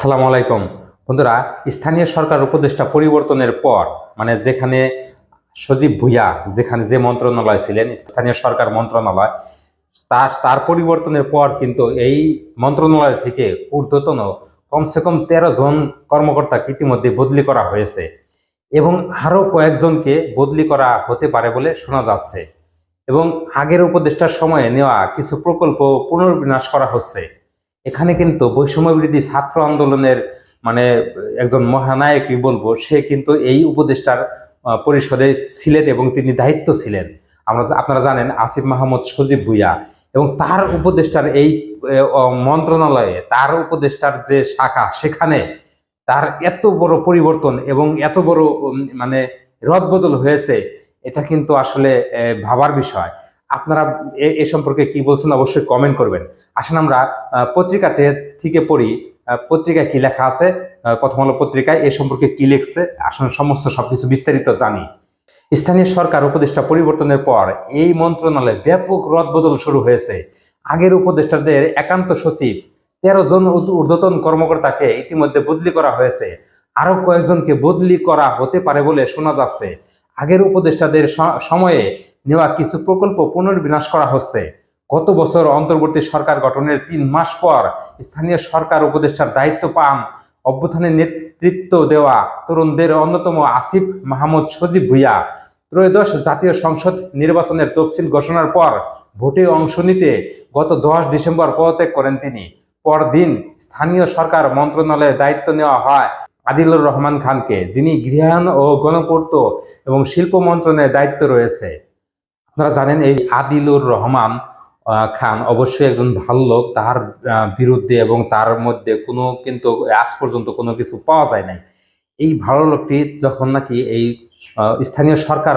আসসালামু আলাইকুম। বন্ধুরা, স্থানীয় সরকার উপদেষ্টা পরিবর্তনের পর মানে যেখানে সজীব ভুইয়া, যেখানে যে মন্ত্রণালয় ছিলেন, স্থানীয় সরকার মন্ত্রণালয়, তার তার পরিবর্তনের পর কিন্তু এই মন্ত্রণালয় থেকে ঊর্ধ্বতন কমসে কম তেরো জন কর্মকর্তাকে ইতিমধ্যে বদলি করা হয়েছে এবং আরও কয়েকজনকে বদলি করা হতে পারে বলে শোনা যাচ্ছে এবং আগের উপদেষ্টার সময়ে নেওয়া কিছু প্রকল্প পুনর্বিনাশ করা হচ্ছে। এখানে কিন্তু বৈষম্য বিরোধী ছাত্র আন্দোলনের মানে একজন মহানায়কই বলব, সে কিন্তু এই উপদেষ্টার পরিষদে ছিলেন এবং তিনি দায়িত্ব ছিলেন। আমরা আপনারা জানেন আসিফ মাহমুদ সজীব ভুইয়া এবং তার উপদেষ্টার এই মন্ত্রণালয়ে তার উপদেষ্টার যে শাখা, সেখানে তার এত বড় পরিবর্তন এবং এত বড় মানে রদবদল হয়েছে, এটা কিন্তু আসলে ভাবার বিষয়। আপনারা এ- সম্পর্কে কি বলছেন অবশ্যই কমেন্ট করবেন। আসেন আমরা পত্রিকাতে থেকে পড়ি পত্রিকায় কি লেখা আছে প্রথম আলো পত্রিকায়, এ সম্পর্কে কি লিখছে আসলে সমস্ত সবকিছু বিস্তারিত জানি। স্থানীয় সরকার উপদেষ্টা পরিবর্তনের পর এই মন্ত্রণালয়ে ব্যাপক রদবদল শুরু হয়েছে। আগের উপদেষ্টাদের একান্ত সচিব, তেরো জন ঊর্ধ্ব- ঊর্ধ্বতন কর্মকর্তাকে ইতিমধ্যে বদলি করা হয়েছে। আরও কয়েকজনকে বদলি করা হতে পারে বলে শোনা যাচ্ছে। আগের উপদেষ্টাদের সময়ে নেওয়া কিছু প্রকল্প পুনর্বিনাশ করা হচ্ছে। গত বছর অন্তর্বর্তী সরকার গঠনের তিন মাস পর স্থানীয় সরকার উপদেষ্টার দায়িত্ব পান অভ্যুত্থানের নেতৃত্ব দেওয়া তরুণদের অন্যতম আসিফ মাহমুদ সজীব ভুইয়া। ত্রয়োদশ জাতীয় সংসদ নির্বাচনের তফসিল ঘোষণার পর ভোটে অংশ নিতে গত দশ ডিসেম্বর পদত্যাগ করেন তিনি। পরদিন স্থানীয় সরকার মন্ত্রণালয়ে দায়িত্ব নেওয়া হয় আদিলুর রহমান খানকে, যিনি গৃহায়ন ও গণপূর্ত এবং শিল্প মন্ত্রণের দায়িত্ব রয়েছে। আপনারা জানেন এই আদিলুর রহমান খান অবশ্যই একজন ভালো লোক। তার বিরুদ্ধে এবং তার মধ্যে কোনো কিন্তু আজ পর্যন্ত কোনো কিছু পাওয়া যায় নাই। এই ভালো লোকটি যখন নাকি এই স্থানীয় সরকার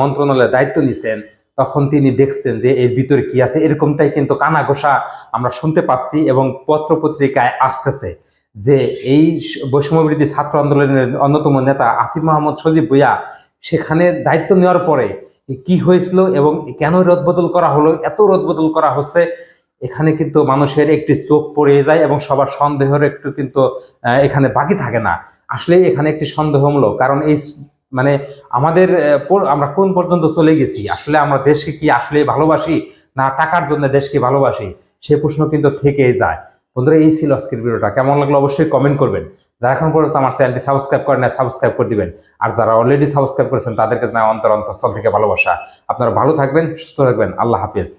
মন্ত্রণালয়ে দায়িত্ব নিছেন, তখন তিনি দেখছেন যে এর ভিতরে কি আছে। এরকমটাই কিন্তু কানা ঘোষা আমরা শুনতে পাচ্ছি এবং পত্র পত্রিকায় আসতেছে যে এই বৈষম্যবিরোধী ছাত্র আন্দোলনের অন্যতম নেতা আসিফ মাহমুদ সজীব ভুইয়া সেখানে দায়িত্ব নেওয়ার পরে কি হয়েছিল এবং কেন রদবদল করা হলো, এত রদবদল করা হচ্ছে, এখানে কিন্তু মানুষের একটি চোখ পড়ে যায় এবং সবার সন্দেহের একটু কিন্তু এখানে বাকি থাকে না। আসলে এখানে একটি সন্দেহমূলক, কারণ এই মানে আমাদের আমরা কোন পর্যন্ত চলে গেছি? আসলে আমরা দেশকে কি আসলে ভালোবাসি না টাকার জন্য দেশকে ভালোবাসি? সে প্রশ্ন কিন্তু থেকেই যায়। বন্ধুরা, এই ছিল আজকের ভিডিওটা। কেমন লাগল অবশ্যই কমেন্ট করবেন। যারা এখন পর্যন্ত আমার চ্যানেলটি সাবস্ক্রাইব করেন না সাবস্ক্রাইব করে দিবেন। আর যারা অলরেডি সাবস্ক্রাইব করেছেন তাদেরকে জানাই অন্তর অন্তঃস্থল থেকে ভালোবাসা। আপনারা ভালো থাকবেন, সুস্থ থাকবেন। আল্লাহ হাফিজ।